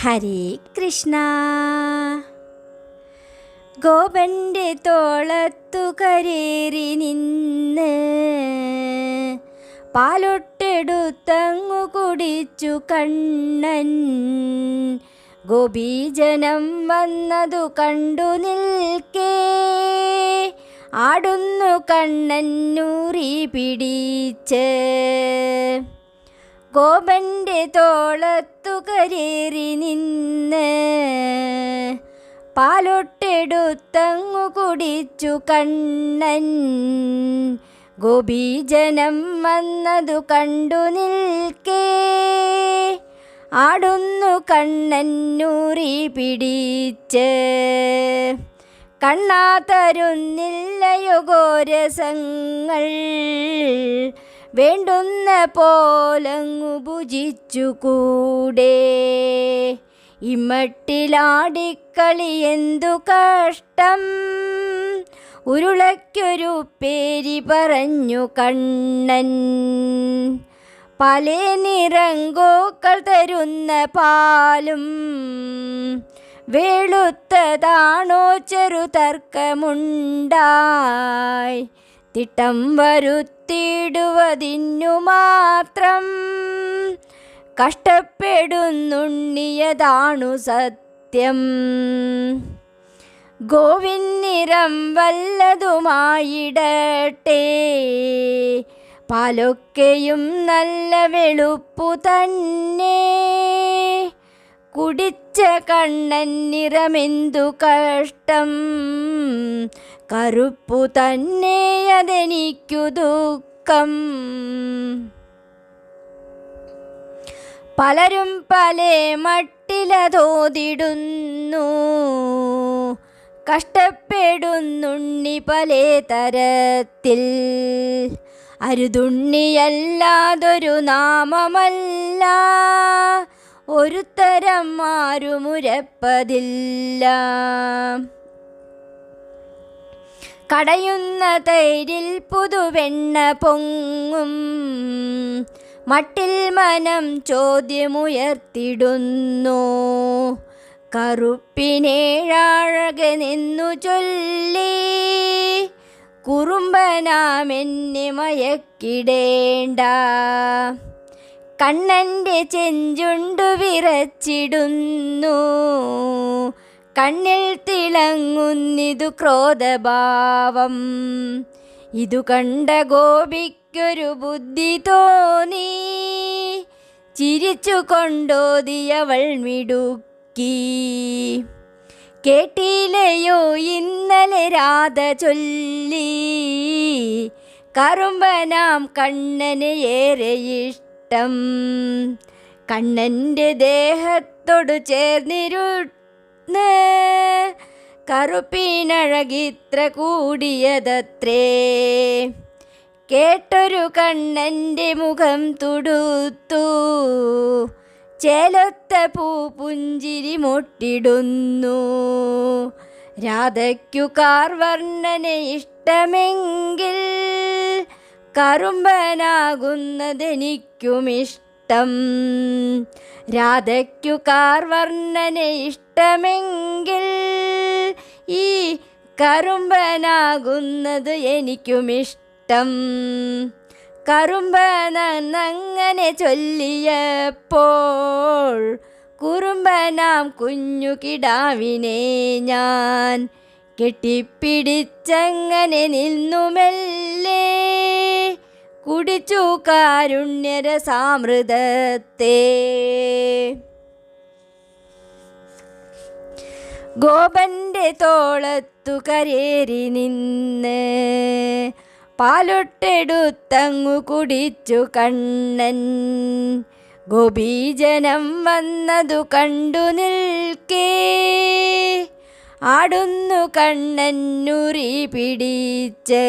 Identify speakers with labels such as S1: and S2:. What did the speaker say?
S1: ഹരേ കൃഷ്ണ. ഗോപന്റെ തോളത്തു കരേറി നിന്ന് പാലൊട്ടെടുത്തങ്ങു കുടിച്ചു കണ്ണൻ. ഗോപീജനം വന്നതു കണ്ടു നിൽക്കേ. ആടുന്നു കണ്ണൻ നൂറി പിടിച്ച്. ഗോപന്റെ തോളത്തു കരേറി നിന്ന് പാലൊട്ടെടുത്തങ്ങു കുടിച്ചു കണ്ണൻ. ഗോപീജനം വന്നതു കണ്ടു നിൽക്കേ. ആടുന്നു കണ്ണൻ നൂറി പിടിച്ച്. കണ്ണാ തരുന്നില്ലയോ ഗോരസങ്ങൾ വേണ്ടുന്ന പോലങ്ങു ഭുജിച്ചുകൂടെ ഇമ്മട്ടിലാടിക്കളി എന്തു കഷ്ടം? ഉരുളയ്ക്കൊരു പേരി പറഞ്ഞു കണ്ണൻ. പല നിറങ്കോക്കൾ തരുന്ന പാലും വെളുത്തതാണോ ചെറുതർക്കമുണ്ടായി തിട്ടം വരുത്തിയിടുവതിനു മാത്രം. കഷ്ടപ്പെടുന്നുണ്ണിയതാണു സത്യം. ഗോവിന്നിറം വല്ലതുമായിടട്ടെ. പാലൊക്കെയും നല്ല വെളുപ്പു തന്നെ കുടിച്ച കണ്ണൻ നിറമെന്തു കഷ്ടം. കറുപ്പു തന്നെ അതെനിക്കു ദുഃഖം. പലരും പല മട്ടിലതോതിടുന്നു. കഷ്ടപ്പെടുന്നുണ്ണി പല തരത്തിൽ. അരുതുണ്ണിയല്ലാതൊരു നാമമല്ല. ഒരു മാറുമുരപ്പതില്ല കടയുന്ന തൈരിൽ പുതുവെണ്ണ പൊങ്ങും. മട്ടിൽ മനം ചോദ്യമുയർത്തിടുന്നു. കറുപ്പിനേഴാഴക നിന്നു ചൊല്ലി. കുറുമ്പനാമെന്നെ മയക്കിടേണ്ട. കണ്ണന്റെ ചെഞ്ചുണ്ടു വിറച്ചിടുന്നു. കണ്ണിൽ തിളങ്ങുന്നിതു ക്രോധഭാവം. ഇതു കണ്ട ഗോപിക്കൊരു ബുദ്ധി തോന്നി. ചിരിച്ചു കൊണ്ടോതിയവൾ മിടുക്കി. കേട്ടിലയോ ഇന്നലെ രാധ ചൊല്ലി. കറുമ്പനാം കണ്ണന് ഏറെ ഇഷ്ടം കണ്ണന്റെ ദേഹത്തോട് ചേർന്നിരുന്ന് കറുപ്പിനഴകിത്ര കൂടിയതത്രേ. കേട്ടൊരു കണ്ണന്റെ മുഖം തുടുത്തു. ചേലൊത്ത പൂ പുഞ്ചിരി മുട്ടിടുന്നു. രാധയ്ക്കു കാർവർണനെ ഇഷ്ടമെങ്കിൽ കറുമ്പനാകുന്നതെനിക്കുമിഷ്ടം രാധയ്ക്കു കാർവർണനെ ഇഷ്ടമെങ്കിൽ ഈ കറുമ്പനാകുന്നത് എനിക്കുമിഷ്ടം. കറുമ്പനങ്ങനെ ചൊല്ലിയപ്പോൾ കുറുമ്പനാം കുഞ്ഞു കിടാവിനെ ഞാൻ കെട്ടിപ്പിടിച്ചങ്ങനെ നിന്നുമെല്ലേ? കുടിച്ചു കാരുണ്യരസാമൃതത്തെ. ഗോപന്റെ തോളത്തു കരേരി നിന്ന് പാലൊട്ടെടുത്തങ്ങു കുടിച്ചു കണ്ണൻ. ഗോപീജനം വന്നതു കണ്ടു നിൽക്കേ. ആടുന്നു കണ്ണന്നുറി പിടിച്ച്.